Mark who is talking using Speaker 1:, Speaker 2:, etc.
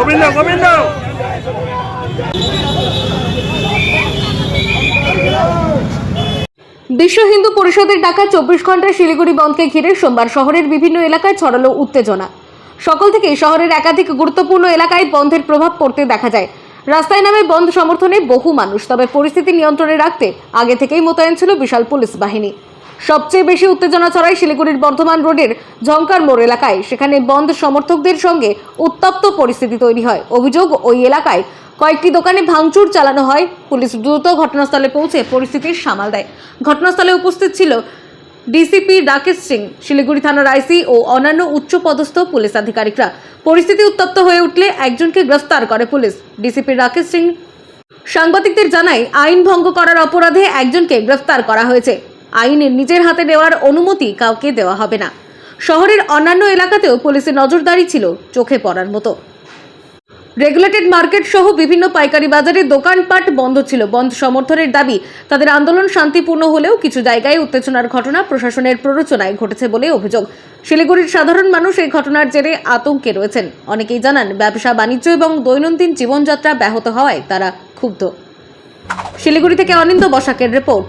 Speaker 1: গোবিন্দ গোবিন্দ।
Speaker 2: বিশ্ব হিন্দু পরিষদের ডাকা চব্বিশ ঘণ্টা শিলিগুড়ি বন্ধকে ঘিরে সোমবার শহরের বিভিন্ন এলাকায় ছড়ালো উত্তেজনা। সকল থেকেই শহরের একাধিক গুরুত্বপূর্ণ এলাকায় বন্ধের প্রভাব পড়তে দেখা যায়। রাস্তায় নামে বন্ধ সমর্থনে বহু মানুষ, তবে পরিস্থিতি নিয়ন্ত্রণে রাখতে আগে থেকেই মোতায়েন ছিল বিশাল পুলিশ বাহিনী। সবচেয়ে বেশি উত্তেজনা ছড়ায় শিলিগুড়ির বর্ধমান রোডের ঝঙ্কার মোড় এলাকায়। সেখানে বন্ধ সমর্থকদের সঙ্গে উত্তপ্ত পরিস্থিতি তৈরি হয়। অভিযোগ, ওই এলাকায় কয়েকটি দোকানে ভাঙচুর চালানো হয়। পুলিশ দ্রুত ঘটনাস্থলে পৌঁছে পরিস্থিতির সামাল দেয়। ঘটনাস্থলে উপস্থিত ছিল ডিসিপি রাকেশ সিং, শিলিগুড়ি থানার আইসি ও অন্যান্য উচ্চপদস্থ পুলিশ আধিকারিকরা। পরিস্থিতি উত্তপ্ত হয়ে উঠলে একজনকে গ্রেফতার করে পুলিশ। ডিসিপি রাকেশ সিং সাংবাদিকদের জানায়, আইন ভঙ্গ করার অপরাধে একজনকে গ্রেফতার করা হয়েছে। আইন নিজের হাতে নেওয়ার অনুমতি কাউকে দেওয়া হবে না। শহরের অন্যান্য এলাকাতেও পুলিশের নজরদারি ছিল চোখে পড়ার মতো। রেগুলেটেড মার্কেট সহ বিভিন্ন পাইকারি বাজারে দোকানপাট বন্ধ ছিল। বন্ধ সমর্থনের দাবি, তাদের আন্দোলন শান্তিপূর্ণ হলেও কিছু জায়গায় উত্তেজনার ঘটনা প্রশাসনের প্ররোচনায় ঘটেছে বলে অভিযোগ। শিলিগুড়ির সাধারণ মানুষ এই ঘটনার জেরে আতঙ্কে রয়েছেন। অনেকেই জানান, ব্যবসা, বাণিজ্য এবং দৈনন্দিন জীবনযাত্রা ব্যাহত হওয়ায় তারা ক্ষুব্ধ। শিলিগুড়ি থেকে অনিন্দ বসাকের রিপোর্ট।